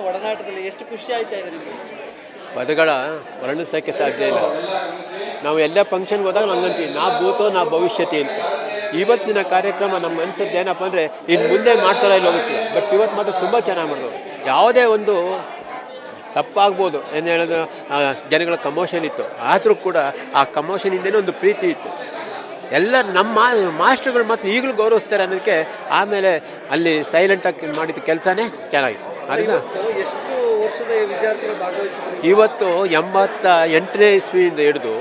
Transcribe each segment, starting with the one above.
ಒಡನಾಟದಲ್ಲಿ ಎಷ್ಟು ಖುಷಿ ಆಯ್ತಾ ಇದೆ ಪದಗಳ ವರ್ಣಿಸೋಕ್ಕೆ ಸಾಧ್ಯ ಇಲ್ಲ. ನಾವು ಎಲ್ಲ ಫಂಕ್ಷನ್ಗೆ ಹೋದಾಗ ಹಂಗಂತೀವಿ, ನಾ ಭೂತೋ, ನಾ ಭವಿಷ್ಯತಿ ಅಂತ. ಇವತ್ತಿನ ಕಾರ್ಯಕ್ರಮ ನಮ್ಮ ಮನಸ್ಸದ್ದು ಏನಪ್ಪ ಅಂದರೆ ಇನ್ನು ಮುಂದೆ ಮಾಡ್ತಾರ ಇಲ್ಲ ಹೋಗುತ್ತೆ ಬಟ್ ಇವತ್ತು ಮಾತ್ರ ತುಂಬ ಚೆನ್ನಾಗಿ ಮಾಡಿದ್ರು ಯಾವುದೇ ಒಂದು ತಪ್ಪಾಗ್ಬೋದು, ಏನು ಹೇಳೋದು ಜನಗಳ ಕಮೋಷನ್ ಇತ್ತು. ಆದರೂ ಕೂಡ ಆ ಕಮೋಷನಿಂದನೇ ಒಂದು ಪ್ರೀತಿ ಇತ್ತು. ಎಲ್ಲ ನಮ್ಮ ಮಾಸ್ಟ್ರುಗಳು ಮಾತ್ರ ಈಗಲೂ ಗೌರವಿಸ್ತಾರೆ ಅನ್ನೋದಕ್ಕೆ ಆಮೇಲೆ ಅಲ್ಲಿ ಸೈಲೆಂಟಾಗಿ ಮಾಡಿದ ಕೆಲಸನೇ ಚೆನ್ನಾಗಿತ್ತು. ಇವತ್ತು ಎಷ್ಟು ವರ್ಷದ ವಿದ್ಯಾರ್ಥಿಗಳು ಭಾಗವಹಿಸಿದ್ರು? ಇವತ್ತು ಎಂಬತ್ತ ಎಂಟನೇ ಇಸ್ವಿಯಿಂದ ಹಿಡಿದು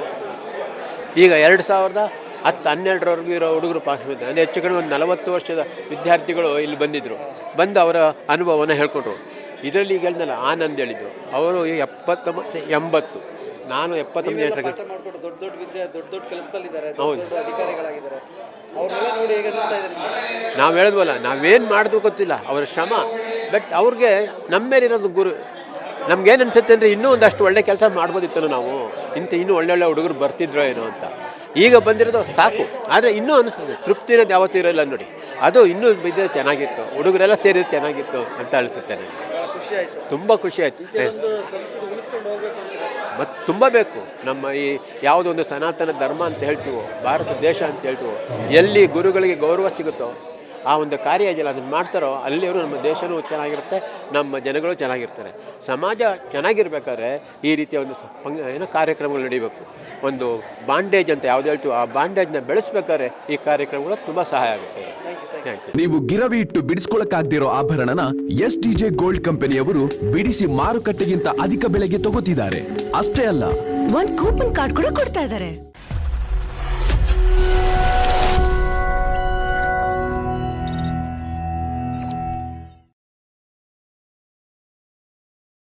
ಈಗ ಎರಡು ಸಾವಿರದ ಹತ್ತು ಹನ್ನೆರಡರವರೆಗೂ ಇರೋ ಹುಡುಗರು ಪಾಸ್ ಮಾಡಿದ್ದಾರೆ ಅಂದರೆ ಹೆಚ್ಚು ಕಡಿಮೆ ಒಂದು ನಲವತ್ತು ವರ್ಷದ ವಿದ್ಯಾರ್ಥಿಗಳು ಇಲ್ಲಿ ಬಂದಿದ್ದರು ಬಂದು ಅವರ ಅನುಭವವನ್ನು ಹೇಳ್ಕೊಟ್ರು ಇದರಲ್ಲಿ ಈಗ ಹೇಳಿದ್ನಲ್ಲ ಆನಂದ್ ಹೇಳಿದರು ಅವರು ಎಪ್ಪತ್ತೊಂಬತ್ತು ಎಂಬತ್ತು. ನಾನು ಎಪ್ಪತ್ತೊಂಬತ್ತು ಎಂಟರ ದೊಡ್ಡ ದೊಡ್ಡ ವಿದ್ಯಾ ದೊಡ್ಡ ದೊಡ್ಡ ಕೆಲಸದಲ್ಲಿದ್ದಾರೆ ಹೌದು. ಅಧಿಕಾರಿಗಳಾಗಿದ್ದಾರೆ. ನಾವು ಹೇಳಿದ್ವಲ್ಲ ನಾವೇನು ಮಾಡಿದ್ರು ಗೊತ್ತಿಲ್ಲ. ಅವರ ಶ್ರಮ. ಬಟ್ ಅವ್ರಿಗೆ ನಮ್ಮ ಮೇಲಿರೋದು ಇರೋದು ಗುರು. ನಮ್ಗೇನು ಅನ್ಸುತ್ತೆ ಅಂದರೆ ಇನ್ನೂ ಒಂದಷ್ಟು ಒಳ್ಳೆ ಕೆಲಸ ಮಾಡ್ಬೋದಿತ್ತು ನಾವು. ಇಂಥ ಇನ್ನೂ ಒಳ್ಳೊಳ್ಳೆ ಹುಡುಗರು ಬರ್ತಿದ್ರೋ ಏನೋ ಅಂತ. ಈಗ ಬಂದಿರೋದು ಸಾಕು. ಆದರೆ ಇನ್ನೂ ಅನಿಸ್ತದೆ ತೃಪ್ತಿ ಇರೋದು ಯಾವತ್ತೂ ಇರೋಲ್ಲ ನೋಡಿ. ಅದು ಇನ್ನೂ ಬಿದ್ದರೆ ಚೆನ್ನಾಗಿತ್ತು. ಹುಡುಗರೆಲ್ಲ ಸೇರಿದ್ರೆ ಚೆನ್ನಾಗಿತ್ತು ಅಂತ ಅನಿಸುತ್ತೆ ನನಗೆ ಬಹಳ ಖುಷಿ ಆಯ್ತು. ತುಂಬ ಖುಷಿ ಆಯಿತು ಮತ್ತು ತುಂಬ ಬೇಕು. ನಮ್ಮ ಈ ಯಾವುದೊಂದು ಸನಾತನ ಧರ್ಮ ಅಂತ ಹೇಳ್ತೀವೋ ಭಾರತ ದೇಶ ಅಂತ ಹೇಳ್ತೀವೋ ಎಲ್ಲಿ ಗುರುಗಳಿಗೆ ಗೌರವ ಸಿಗುತ್ತೋ ಆ ಒಂದು ಕಾರ್ಯ ಏನಿಲ್ಲ ಅದನ್ನು ಮಾಡ್ತಾರೋ ಅಲ್ಲಿಯವರು ನಮ್ಮ ದೇಶವೂ ಚೆನ್ನಾಗಿರುತ್ತೆ ನಮ್ಮ ಜನಗಳು ಚೆನ್ನಾಗಿರ್ತಾರೆ. ಸಮಾಜ ಚೆನ್ನಾಗಿರ್ಬೇಕಾದ್ರೆ ಈ ರೀತಿಯ ಒಂದು ಏನೋ ಕಾರ್ಯಕ್ರಮಗಳು ನಡೀಬೇಕು. ಒಂದು ಬಾಂಡೇಜ್ ಅಂತ ಯಾವ್ದು ಹೇಳ್ತೀವಿ ಆ ಬಾಂಡೇಜ್ನ ಬೆಳೆಸ್ಬೇಕಾದ್ರೆ ಈ ಕಾರ್ಯಕ್ರಮಗಳು ತುಂಬ ಸಹಾಯ ಆಗುತ್ತೆ. ನೀವು ಗಿರವಿ ಇಟ್ಟು ಬಿಡಿಸ್ಕೊಳಕ್ಕಾಗ್ದಿರೋ ಆಭರಣನ ಎಸ್ ಡಿಜೆ ಗೋಲ್ಡ್ ಕಂಪನಿಯವರು ಬಿಡಿಸಿ ಮಾರುಕಟ್ಟೆಗಿಂತ ಅಧಿಕ ಬೆಲೆಗೆ ತಗೋತಿದ್ದಾರೆ. ಅಷ್ಟೇ ಅಲ್ಲ. ಒಂದ್ ಕೂಪನ್ ಕಾರ್ಡ್ ಕೂಡ ಕೊಡ್ತಾ ಇದಾರೆ